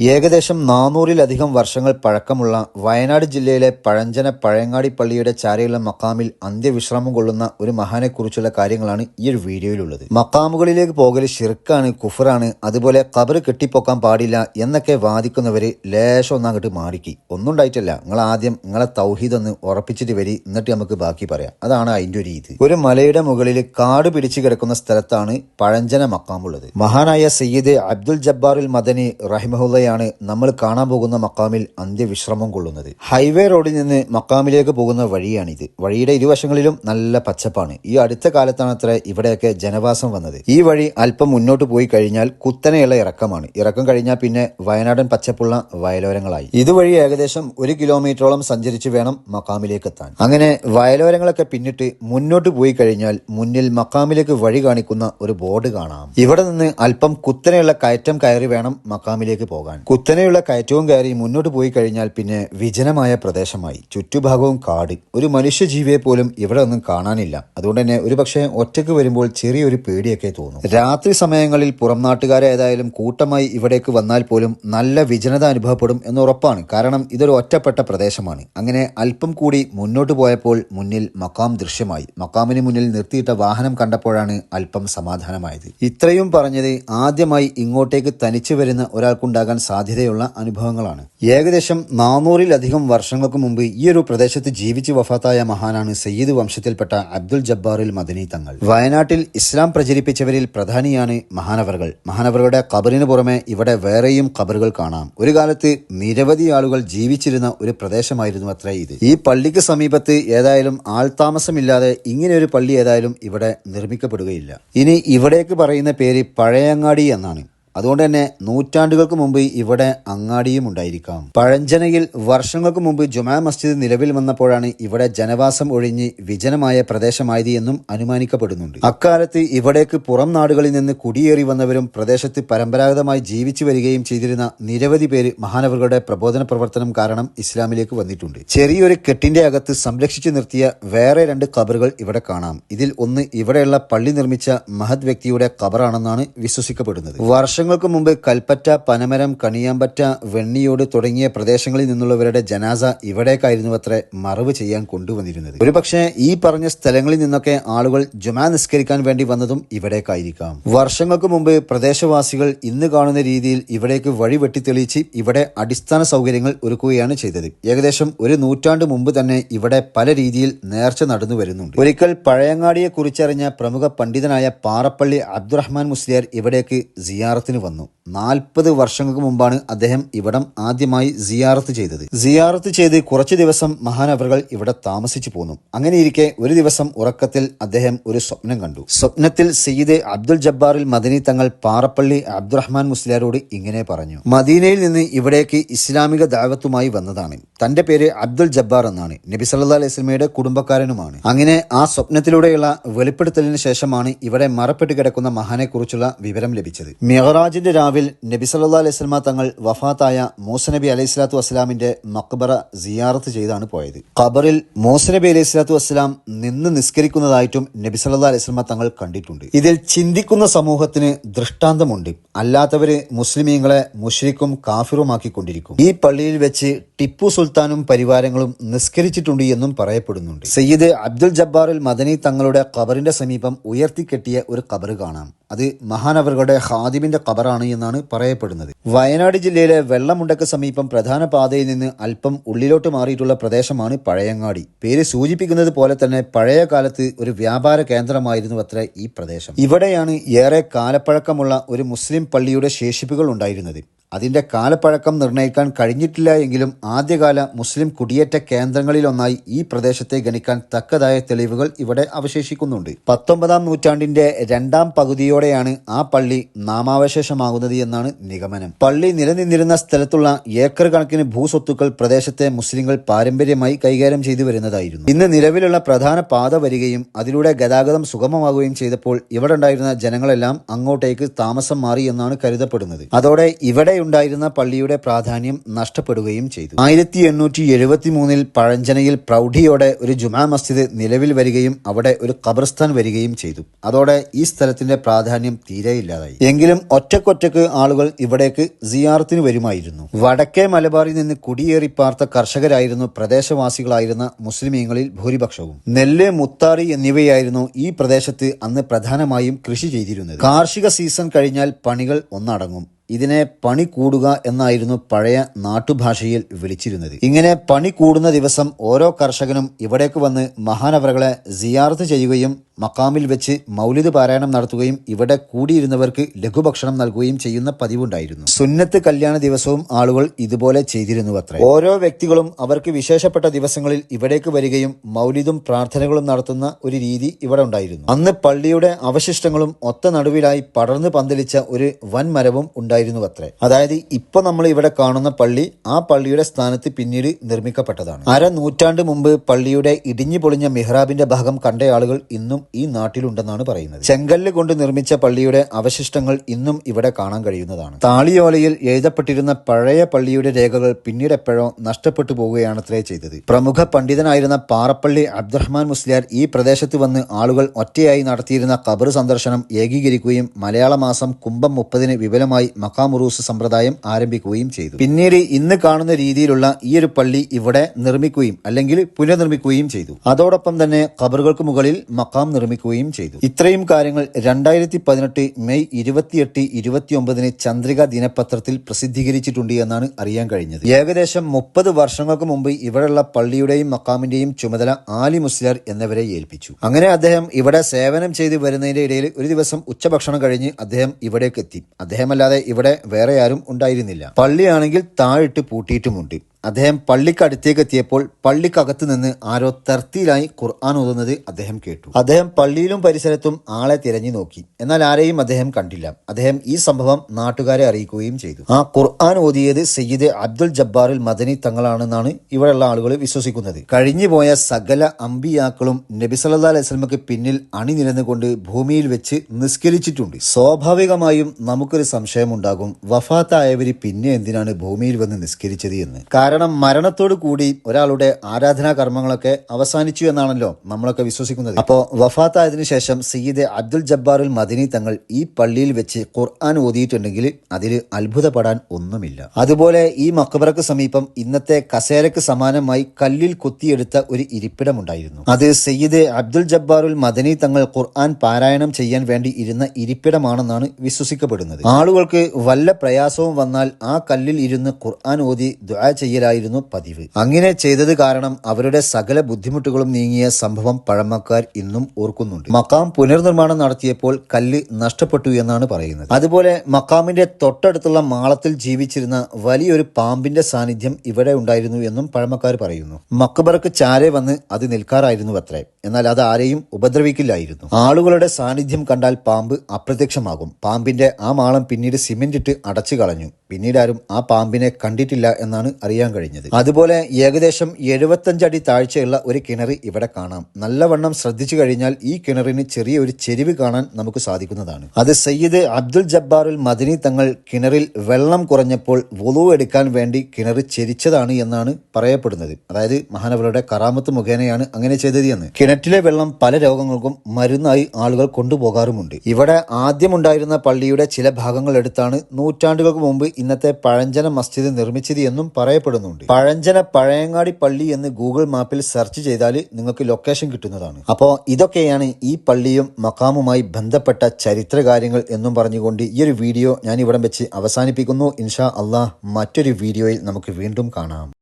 ഏകദേശം നാനൂറിലധികം വർഷങ്ങൾ പഴക്കമുള്ള വയനാട് ജില്ലയിലെ പഴഞ്ചന പഴയങ്ങാടി പള്ളിയുടെ ചാരയുള്ള മക്കാമിൽ അന്ത്യവിശ്രമം കൊള്ളുന്ന ഒരു മഹാനെക്കുറിച്ചുള്ള കാര്യങ്ങളാണ് ഈ ഒരു വീഡിയോയിലുള്ളത്. മക്കാമുകളിലേക്ക് പോകൽ ഷിർക്കാണ് കുഫറാണ് അതുപോലെ കബർ കെട്ടിപ്പോക്കാൻ പാടില്ല എന്നൊക്കെ വാദിക്കുന്നവര് ലേശം ഒന്നാം അങ്ങോട്ട് മാറിക്കി. ഒന്നും ഉണ്ടായിട്ടില്ല നിങ്ങൾ ആദ്യം നിങ്ങളെ തൗഹീദ് ഒന്ന് ഉറപ്പിച്ചിട്ട് വരി എന്നിട്ട് നമുക്ക് ബാക്കി പറയാം. അതാണ് അതിന്റെ ഒരു ഇത് ഒരു മലയുടെ മുകളിൽ കാട് പിടിച്ചു കിടക്കുന്ന സ്ഥലത്താണ് പഴഞ്ചന മക്കാമുള്ളത്. മഹാനായ സയ്യിദ് അബ്ദുൽ ജബ്ബാറുൽ മദനി റഹിമഹുല്ലയാണ് നമ്മൾ കാണാൻ പോകുന്ന മക്കാമിൽ അന്ത്യവിശ്രമം കൊള്ളുന്നത്. ഹൈവേ റോഡിൽ നിന്ന് മക്കാമിലേക്ക് പോകുന്ന വഴിയാണിത്. വഴിയുടെ ഇരുവശങ്ങളിലും നല്ല പച്ചപ്പാണ്. ഈ അടുത്ത കാലത്താണ് അത്ര ഇവിടെയൊക്കെ ജനവാസം വന്നത്. ഈ വഴി അല്പം മുന്നോട്ട് പോയി കഴിഞ്ഞാൽ കുത്തനെയുള്ള ഇറക്കമാണ്. ഇറക്കം കഴിഞ്ഞാൽ പിന്നെ വയനാടൻ പച്ചപ്പുള്ള വയലോരങ്ങളായി. ഇതുവഴി ഏകദേശം ഒരു കിലോമീറ്ററോളം സഞ്ചരിച്ച് വേണം മക്കാമിലേക്ക് എത്താൻ. അങ്ങനെ വയലോരങ്ങളൊക്കെ പിന്നിട്ട് മുന്നോട്ട് പോയി കഴിഞ്ഞാൽ മുന്നിൽ മക്കാമിലേക്ക് വഴി കാണിക്കുന്ന ഒരു ബോർഡ് കാണാം. ഇവിടെ നിന്ന് അല്പം കുത്തനെയുള്ള കയറ്റം കയറി വേണം മക്കാമിലേക്ക് പോകാൻ. കുത്തനെയുള്ള കയറ്റവും കയറി മുന്നോട്ട് പോയി കഴിഞ്ഞാൽ പിന്നെ വിജനമായ പ്രദേശമായി. ചുറ്റുഭാഗവും കാട്. ഒരു മനുഷ്യജീവിയെ പോലും ഇവിടെ ഒന്നും കാണാനില്ല. അതുകൊണ്ട് തന്നെ ഒരുപക്ഷെ ഒറ്റയ്ക്ക് വരുമ്പോൾ ചെറിയൊരു പേടിയൊക്കെ തോന്നും. രാത്രി സമയങ്ങളിൽ പുറം നാട്ടുകാരേതായാലും കൂട്ടമായി ഇവിടേക്ക് വന്നാൽ പോലും നല്ല വിജനത അനുഭവപ്പെടും എന്ന് ഉറപ്പാണ്. കാരണം ഇതൊരു ഒറ്റപ്പെട്ട പ്രദേശമാണ്. അങ്ങനെ അല്പം കൂടി മുന്നോട്ട് പോയപ്പോൾ മുന്നിൽ മക്കാം ദൃശ്യമായി. മക്കാമിന് മുന്നിൽ നിർത്തിയിട്ട വാഹനം കണ്ടപ്പോഴാണ് അല്പം സമാധാനമായത്. ഇത്രയും പറഞ്ഞത് ആദ്യമായി ഇങ്ങോട്ടേക്ക് തനിച്ചു വരുന്ന ഒരാൾക്കുണ്ടാകാൻ സാധ്യതയുള്ള അനുഭവങ്ങളാണ്. ഏകദേശം നാനൂറിലധികം വർഷങ്ങൾക്ക് മുമ്പ് ഈ ഒരു പ്രദേശത്ത് ജീവിച്ച് വഫാത്തായ മഹാനാണ് സയ്യിദ് വംശത്തിൽപ്പെട്ട അബ്ദുൽ ജബ്ബാറിൽ മദനി തങ്ങൾ. വയനാട്ടിൽ ഇസ്ലാം പ്രചരിപ്പിച്ചവരിൽ പ്രധാനിയാണ് മഹാനവറുകൾ. മഹാനവറുകളുടെ ഖബറിന് പുറമെ ഇവിടെ വേറെയും ഖബറുകൾ കാണാം. ഒരു കാലത്ത് നിരവധി ആളുകൾ ജീവിച്ചിരുന്ന ഒരു പ്രദേശമായിരുന്നു അത്ര ഇത്. ഈ പള്ളിക്ക് സമീപത്ത് ഏതായാലും ആൾതാമസമില്ലാതെ ഇങ്ങനെ ഒരു പള്ളി ഏതായാലും ഇവിടെ നിർമ്മിക്കപ്പെടുകയില്ല. ഇനി ഇവിടേക്ക് പറയുന്ന പേര് പഴയങ്ങാടി എന്നാണ്. അതുകൊണ്ട് തന്നെ നൂറ്റാണ്ടുകൾക്ക് മുമ്പ് ഇവിടെ അങ്ങാടിയും ഉണ്ടായിരിക്കാം. പഴഞ്ചനയിൽ വർഷങ്ങൾക്ക് മുമ്പ് ജുമാ മസ്ജിദ് നിലവിൽ വന്നപ്പോഴാണ് ഇവിടെ ജനവാസം ഒഴിഞ്ഞ് വിജനമായ പ്രദേശമായത് എന്നും അനുമാനിക്കപ്പെടുന്നുണ്ട്. അക്കാലത്ത് ഇവിടേക്ക് പുറം നാടുകളിൽ നിന്ന് കുടിയേറി വന്നവരും പ്രദേശത്ത് പരമ്പരാഗതമായി ജീവിച്ചു വരികയും ചെയ്തിരുന്ന നിരവധി പേര് മഹാനവറുകളുടെ പ്രബോധന പ്രവർത്തനം കാരണം ഇസ്ലാമിലേക്ക് വന്നിട്ടുണ്ട്. ചെറിയൊരു കെട്ടിന്റെ അകത്ത് സംരക്ഷിച്ചു നിർത്തിയ വേറെ രണ്ട് കബറുകൾ ഇവിടെ കാണാം. ഇതിൽ ഒന്ന് ഇവിടെയുള്ള പള്ളി നിർമ്മിച്ച മഹത് വ്യക്തിയുടെ കബറാണെന്നാണ് വിശ്വസിക്കപ്പെടുന്നത്. വർഷം വർഷങ്ങൾക്ക് മുമ്പ് കൽപ്പറ്റ പനമരം കണിയാമ്പറ്റ വെണ്ണിയോട് തുടങ്ങിയ പ്രദേശങ്ങളിൽ നിന്നുള്ളവരുടെ ജനാസ ഇവിടേക്കായിരുന്നു അത്രേ മറവ് ചെയ്യാൻ കൊണ്ടുവന്നിരുന്നത്. ഒരുപക്ഷെ ഈ പറഞ്ഞ സ്ഥലങ്ങളിൽ നിന്നൊക്കെ ആളുകൾ ജുമാ നിസ്കരിക്കാൻ വേണ്ടി വന്നതും ഇവിടേക്കായിരിക്കാം. വർഷങ്ങൾക്ക് മുമ്പ് പ്രദേശവാസികൾ ഇന്ന് കാണുന്ന രീതിയിൽ ഇവിടേക്ക് വഴി വെട്ടിത്തെളിയിച്ച് ഇവിടെ അടിസ്ഥാന സൗകര്യങ്ങൾ ഒരുക്കുകയാണ് ചെയ്തത്. ഏകദേശം ഒരു നൂറ്റാണ്ട് മുമ്പ് തന്നെ ഇവിടെ പല രീതിയിൽ നേർച്ച നടന്നു വരുന്നുണ്ട്. ഒരിക്കൽ പഴയങ്ങാടിയെ കുറിച്ചറിഞ്ഞ പ്രമുഖ പണ്ഡിതനായ പാറപ്പള്ളി അബ്ദുറഹ്മാൻ മുസ്ലിയാർ ഇവിടേക്ക് സിയാറത്തിന് വന്നു. നാൽപ്പത് വർഷങ്ങൾക്ക് മുമ്പാണ് അദ്ദേഹം ഇവിടം ആദ്യമായി സിയാറത്ത് ചെയ്തത്. സിയാറത്ത് ചെയ്ത് കുറച്ച് ദിവസം മഹാനവറുകൾ ഇവിടെ താമസിച്ചു പോന്നു. അങ്ങനെയിരിക്കെ ഒരു ദിവസം ഉറക്കത്തിൽ അദ്ദേഹം ഒരു സ്വപ്നം കണ്ടു. സ്വപ്നത്തിൽ സയ്യിദ് അബ്ദുൽ ജബ്ബാറിൽ മദനി തങ്ങൾ പാറപ്പള്ളി അബ്ദുറഹ്മാൻ മുസ്ലിയാരോട് ഇങ്ങനെ പറഞ്ഞു. മദീനയിൽ നിന്ന് ഇവിടേക്ക് ഇസ്ലാമിക ദാവത്തുമായി വന്നതാണ്. തന്റെ പേര് അബ്ദുൽ ജബ്ബാർ എന്നാണ്. നബി സല്ലാ അലൈഹി സ്വലമയുടെ കുടുംബക്കാരനുമാണ്. അങ്ങനെ ആ സ്വപ്നത്തിലൂടെയുള്ള വെളിപ്പെടുത്തലിന് ശേഷമാണ് ഇവിടെ മറപ്പെട്ട് കിടക്കുന്ന മഹാനെക്കുറിച്ചുള്ള വിവരം ലഭിച്ചത്. മിഹറാജിന്റെ രാവിൽ നബി സല്ലാ അലൈഹി സ്വലമ തങ്ങൾ വഫാത്തായ നബി അലൈഹി സ്വലാത്തു വസ്സലാമിന്റെ മക്ബറ സിയാറത്ത് ചെയ്താണ് പോയത്. ഖബറിൽ നബി അലൈഹി സ്വലാത്തു വസ്സലാം നിന്ന് നിസ്കരിക്കുന്നതായിട്ടും നബി സല്ലാ അലൈഹി സ്വലമ തങ്ങൾ കണ്ടിട്ടുണ്ട്. ഇതിൽ ചിന്തിക്കുന്ന സമൂഹത്തിന് ദൃഷ്ടാന്തമുണ്ട്. അല്ലാത്തവര് മുസ്ലിമീങ്ങളെ മുഷ്രിക്കും കാഫിറുമാക്കിക്കൊണ്ടിരിക്കും ഈ പള്ളിയിൽ വെച്ച് ടിപ്പു സുൽത്താനും പരിവാരങ്ങളും നിസ്കരിച്ചിട്ടുണ്ട് എന്നും പറയപ്പെടുന്നുണ്ട്. സയ്യിദ് അബ്ദുൽ ജബ്ബാറിൽ മദനി തങ്ങളുടെ ഖബറിന്റെ സമീപം ഉയർത്തിക്കെട്ടിയ ഒരു ഖബറ് കാണാം. അത് മഹാനവറുകളുടെ ഹാദിമിന്റെ ഖബറാണ് എന്നാണ് പറയപ്പെടുന്നത്. വയനാട് ജില്ലയിലെ വെള്ളമുണ്ടക്ക് സമീപം പ്രധാന പാതയിൽ നിന്ന് അല്പം ഉള്ളിലോട്ട് മാറിയിട്ടുള്ള പ്രദേശമാണ് പഴയങ്ങാടി. പേര് സൂചിപ്പിക്കുന്നത് പോലെ തന്നെ പഴയ കാലത്ത് ഒരു വ്യാപാര കേന്ദ്രമായിരുന്നു അത്ര ഈ പ്രദേശം. ഇവിടെയാണ് ഏറെ കാലപ്പഴക്കമുള്ള ഒരു മുസ്ലിം പള്ളിയുടെ ശേഷിപ്പുകൾ ഉണ്ടായിരുന്നത്. അതിന്റെ കാലപ്പഴക്കം നിർണയിക്കാൻ കഴിഞ്ഞിട്ടില്ല എങ്കിലും ആദ്യകാല മുസ്ലിം കുടിയേറ്റ കേന്ദ്രങ്ങളിലൊന്നായി ഈ പ്രദേശത്തെ ഗണിക്കാൻ തക്കതായ തെളിവുകൾ ഇവിടെ അവശേഷിക്കുന്നുണ്ട്. പത്തൊമ്പതാം നൂറ്റാണ്ടിന്റെ രണ്ടാം പകുതിയോടെയാണ് ആ പള്ളി നാമാവശേഷമാകുന്നത് എന്നാണ് നിഗമനം. പള്ളി നിലനിന്നിരുന്ന സ്ഥലത്തുള്ള ഏക്കർ കണക്കിന് ഭൂസ്വത്തുക്കൾ പ്രദേശത്തെ മുസ്ലിങ്ങൾ പാരമ്പര്യമായി കൈകാര്യം ചെയ്തു വരുന്നതായിരുന്നു. ഇന്ന് നിലവിലുള്ള പ്രധാന പാത വരികയും അതിലൂടെ ഗതാഗതം സുഗമമാകുകയും ചെയ്തപ്പോൾ ഇവിടെ ഉണ്ടായിരുന്ന ജനങ്ങളെല്ലാം അങ്ങോട്ടേക്ക് താമസം മാറി എന്നാണ് കരുതപ്പെടുന്നത്. അതോടെ ഇവിടെ നിലവിലുണ്ടായിരുന്ന പള്ളിയുടെ പ്രാധാന്യം നഷ്ടപ്പെടുകയും ചെയ്തു. ആയിരത്തി എണ്ണൂറ്റി എഴുപത്തി മൂന്നിൽ പഴഞ്ചനയിൽ പ്രൗഢിയോടെ ഒരു ജുമാ മസ്ജിദ് നിലവിൽ വരികയും അവിടെ ഒരു ഖബർസ്ഥാൻ വരികയും ചെയ്തു. അതോടെ ഈ സ്ഥലത്തിന്റെ പ്രാധാന്യം തീരെ ഇല്ലാതായി. എങ്കിലും ഒറ്റക്കൊറ്റക്ക് ആളുകൾ ഇവിടേക്ക് സിയാറത്തിന് വരുമായിരുന്നു. വടക്കേ മലബാറിൽ നിന്ന് കുടിയേറി പാർത്ത കർഷകരായിരുന്നു പ്രദേശവാസികളായിരുന്ന മുസ്ലിമീങ്ങളിൽ ഭൂരിപക്ഷവും. നെല്ല് മുത്താറി എന്നിവയായിരുന്നു ഈ പ്രദേശത്ത് അന്ന് പ്രധാനമായും കൃഷി ചെയ്തിരുന്നത്. കാർഷിക സീസൺ കഴിഞ്ഞാൽ പണികൾ ഒന്നടങ്ങും. ഇതിനെ പണി കൂടുക എന്നായിരുന്നു പഴയ നാട്ടുഭാഷയിൽ വിളിച്ചിരുന്നത്. ഇങ്ങനെ പണി കൂടുന്ന ദിവസം ഓരോ കർഷകനും ഇവിടേക്ക് വന്ന് മഹാനവറുകളെ സിയാർത്ത് ചെയ്യുകയും മക്കാമിൽ വെച്ച് മൗലിദ് പാരായണം നടത്തുകയും ഇവിടെ കൂടിയിരുന്നവർക്ക് ലഘുഭക്ഷണം നൽകുകയും ചെയ്യുന്ന പതിവുണ്ടായിരുന്നു. സുന്നത്ത് കല്യാണ ദിവസവും ആളുകൾ ഇതുപോലെ ചെയ്തിരുന്നു അത്ര ഓരോ വ്യക്തികളും അവർക്ക് വിശേഷപ്പെട്ട ദിവസങ്ങളിൽ ഇവിടേക്ക് വരികയും മൗലിദും പ്രാർത്ഥനകളും നടത്തുന്ന ഒരു രീതി ഇവിടെ ഉണ്ടായിരുന്നു. അന്ന് പള്ളിയുടെ അവശിഷ്ടങ്ങളും ഒത്ത നടുവിലായി പടർന്നു പന്തലിച്ച ഒരു വൻ മരവും ഉണ്ടായിരുന്നു. അത്രേ അതായത് ഇപ്പൊ നമ്മൾ ഇവിടെ കാണുന്ന പള്ളി ആ പള്ളിയുടെ സ്ഥാനത്ത് പിന്നീട് നിർമ്മിക്കപ്പെട്ടതാണ്. അര നൂറ്റാണ്ട് മുമ്പ് പള്ളിയുടെ ഇടിഞ്ഞു പൊളിഞ്ഞ മെഹ്റാബിന്റെ ഭാഗം കണ്ട ആളുകൾ ഇന്നും ഈ നാട്ടിലുണ്ടെന്നാണ് പറയുന്നത്. ചെങ്കല്ല് കൊണ്ട് നിർമ്മിച്ച പള്ളിയുടെ അവശിഷ്ടങ്ങൾ ഇന്നും ഇവിടെ കാണാൻ കഴിയുന്നതാണ്. താളിയോലയിൽ എഴുതപ്പെട്ടിരുന്ന പഴയ പള്ളിയുടെ രേഖകൾ പിന്നീട് എപ്പോഴോ നഷ്ടപ്പെട്ടു പോവുകയാണത്രേ ചെയ്തത്. പ്രമുഖ പണ്ഡിതനായിരുന്ന പാറപ്പള്ളി അബ്ദുറഹ്മാൻ മുസ്ലിയാർ ഈ പ്രദേശത്ത് വന്ന് ആളുകൾ ഒറ്റയായി നടത്തിയിരുന്ന ഖബർ സന്ദർശനം ഏകീകരിക്കുകയും മലയാള മാസം കുംഭം മുപ്പതിന് വിപുലമായി മക്കാമുറൂസ് സമ്പ്രദായം ആരംഭിക്കുകയും ചെയ്തു. പിന്നീട് ഇന്ന് കാണുന്ന രീതിയിലുള്ള ഈ ഒരു പള്ളി ഇവിടെ നിർമ്മിക്കുകയും അല്ലെങ്കിൽ പുനർനിർമ്മിക്കുകയും ചെയ്തു. അതോടൊപ്പം തന്നെ ഖബറുകൾക്ക് മുകളിൽ മക്കാം നിർമ്മിക്കുകയും ചെയ്തു. ഇത്രയും കാര്യങ്ങൾ രണ്ടായിരത്തി പതിനെട്ട് മെയ് ഇരുപത്തിയെട്ട് ഇരുപത്തിയൊമ്പതിന് ചന്ദ്രിക ദിനപത്രത്തിൽ പ്രസിദ്ധീകരിച്ചിട്ടുണ്ട് എന്നാണ് അറിയാൻ കഴിഞ്ഞത്. ഏകദേശം മുപ്പത് വർഷങ്ങൾക്ക് മുമ്പ് ഇവിടെയുള്ള പള്ളിയുടെയും മക്കാമിന്റെയും ചുമതല ആലി മുസ്ലിയാർ എന്നിവരെ ഏൽപ്പിച്ചു. അങ്ങനെ അദ്ദേഹം ഇവിടെ സേവനം ചെയ്തു വരുന്നതിന്റെ ഇടയിൽ ഒരു ദിവസം ഉച്ചഭക്ഷണം കഴിഞ്ഞ് അദ്ദേഹം ഇവിടേക്ക് എത്തി അദ്ദേഹമല്ലാതെ ഇവിടെ വേറെ ആരും ഉണ്ടായിരുന്നില്ല. പള്ളിയാണെങ്കിൽ താഴിട്ട് പൂട്ടിയിട്ടുമുണ്ട്. അദ്ദേഹം പള്ളിക്കടുത്തേക്ക് എത്തിയപ്പോൾ പള്ളിക്കകത്ത് നിന്ന് ആരോ തർത്തിയിലായി ഖുർആൻ ഓതുന്നത് അദ്ദേഹം കേട്ടു. അദ്ദേഹം പള്ളിയിലും പരിസരത്തും ആളെ തിരഞ്ഞു നോക്കി. എന്നാൽ ആരെയും അദ്ദേഹം കണ്ടില്ല. അദ്ദേഹം ഈ സംഭവം നാട്ടുകാരെ അറിയിക്കുകയും ചെയ്തു. ആ ഖുർആൻ ഓതിയത് സയ്യിദ് അബ്ദുൽ ജബ്ബാറിൽ മദനി തങ്ങളാണെന്നാണ് ഇവിടെയുള്ള ആളുകൾ വിശ്വസിക്കുന്നത്. കഴിഞ്ഞുപോയ സകല അമ്പിയാക്കളും നബി അലൈസ്മക്ക് പിന്നിൽ അണിനിരന്നുകൊണ്ട് ഭൂമിയിൽ വെച്ച് നിസ്കരിച്ചിട്ടുണ്ട്. സ്വാഭാവികമായും നമുക്കൊരു സംശയമുണ്ടാകും. വഫാത്തായവര് പിന്നെ എന്തിനാണ് ഭൂമിയിൽ വന്ന് നിസ്കരിച്ചത് എന്ന്? കാരണം മരണത്തോടു കൂടി ഒരാളുടെ ആരാധനാ കർമ്മങ്ങളൊക്കെ അവസാനിച്ചു എന്നാണല്ലോ നമ്മളൊക്കെ വിശ്വസിക്കുന്നത്. അപ്പോ വഫാത്തായതിനു ശേഷം സയ്യിദ് അബ്ദുൽ ജബ്ബാറുൽ മദിനി തങ്ങൾ ഈ പള്ളിയിൽ വെച്ച് ഖുർആൻ ഓതിയിട്ടുണ്ടെങ്കിൽ അതിൽ അത്ഭുതപ്പെടാൻ ഒന്നുമില്ല. അതുപോലെ ഈ മക്ബറക്ക് സമീപം ഇന്നത്തെ കസേരക്ക് സമാനമായി കല്ലിൽ കൊത്തിയെടുത്ത ഒരു ഇരിപ്പിടമുണ്ടായിരുന്നു. അത് സയ്യിദ് അബ്ദുൽ ജബ്ബാറുൽ മദനി തങ്ങൾ ഖുർആൻ പാരായണം ചെയ്യാൻ വേണ്ടി ഇരുന്ന ഇരിപ്പിടമാണെന്നാണ് വിശ്വസിക്കപ്പെടുന്നത്. ആളുകൾക്ക് വല്ല പ്രയാസവും വന്നാൽ ആ കല്ലിൽ ഇരുന്ന് ഖുർആൻ ഓതി ദുആ ചെയ്യലായിരുന്നു പതിവ്. അങ്ങനെ ചെയ്തത് കാരണം അവരുടെ സകല ബുദ്ധിമുട്ടുകളും നീങ്ങിയ സംഭവം പഴമക്കാർ ഇന്നും ഓർക്കുന്നുണ്ട്. മക്കാം പുനർനിർമ്മാണം നടത്തിയപ്പോൾ കല്ല് നഷ്ടപ്പെട്ടു എന്നാണ് പറയുന്നത്. അതുപോലെ മക്കാമിന്റെ തൊട്ടടുത്തുള്ള മാളത്തിൽ ജീവിച്ചിരുന്ന വലിയൊരു പാമ്പിന്റെ സാന്നിധ്യം ഇവിടെ ഉണ്ടായിരുന്നു എന്നും പഴമക്കാർ പറയുന്നു. മക്കബർക്ക് ചാരെ വന്ന് അത് നിൽക്കാറായിരുന്നു അത്രേ എന്നാൽ അത് ആരെയും ഉപദ്രവിക്കില്ലായിരുന്നു. ആളുകളുടെ സാന്നിധ്യം കണ്ടാൽ പാമ്പ് അപ്രത്യക്ഷമാകും. പാമ്പിന്റെ ആ മാളം പിന്നീട് സിമെന്റ് ഇട്ട് അടച്ചു കളഞ്ഞു പിന്നീട് ആരും ആ പാമ്പിനെ കണ്ടിട്ടില്ല എന്നാണ് അറിയാൻ കഴിഞ്ഞത്. അതുപോലെ ഏകദേശം എഴുപത്തഞ്ച് അടി താഴ്ചയുള്ള ഒരു കിണർ ഇവിടെ കാണാം. നല്ലവണ്ണം ശ്രദ്ധിച്ചു കഴിഞ്ഞാൽ ഈ കിണറിന് ചെറിയ ഒരു ചെരിവ് കാണാൻ നമുക്ക് സാധിക്കുന്നതാണ്. അത് സയ്യിദ് അബ്ദുൽ ജബ്ബാറുൽ മദിനി തങ്ങൾ കിണറിൽ വെള്ളം കുറഞ്ഞപ്പോൾ വുളു എടുക്കാൻ വേണ്ടി കിണർ ചെരിച്ചതാണ് എന്നാണ് പറയപ്പെടുന്നത്. അതായത് മഹാനവരുടെ കറാമത്ത് മുഖേനയാണ് അങ്ങനെ ചെയ്തത് എന്ന്. കിണറ്റിലെ വെള്ളം പല രോഗങ്ങൾക്കും മരുന്നായി ആളുകൾ കൊണ്ടുപോകാറുമുണ്ട്. ഇവിടെ ആദ്യമുണ്ടായിരുന്ന പള്ളിയുടെ ചില ഭാഗങ്ങൾ എടുത്താണ് നൂറ്റാണ്ടുകൾക്ക് മുമ്പ് ഇന്നത്തെ പഴഞ്ചന മസ്ജിദ് നിർമ്മിച്ചത് എന്നും പറയപ്പെടുന്നുണ്ട് പഴഞ്ചന പഴയങ്ങാടി പള്ളി എന്ന് ഗൂഗിൾ മാപ്പിൽ സെർച്ച് ചെയ്താൽ നിങ്ങൾക്ക് ലൊക്കേഷൻ കിട്ടുന്നതാണ്. അപ്പോൾ ഇതൊക്കെയാണ് ഈ പള്ളിയും മക്കാമുമായി ബന്ധപ്പെട്ട ചരിത്ര കാര്യങ്ങൾ എന്നും പറഞ്ഞുകൊണ്ട് ഈ ഒരു വീഡിയോ ഞാൻ ഇവിടം വെച്ച് അവസാനിപ്പിക്കുന്നു. ഇൻഷാ അള്ളാഹ് മറ്റൊരു വീഡിയോയിൽ നമുക്ക് വീണ്ടും കാണാം.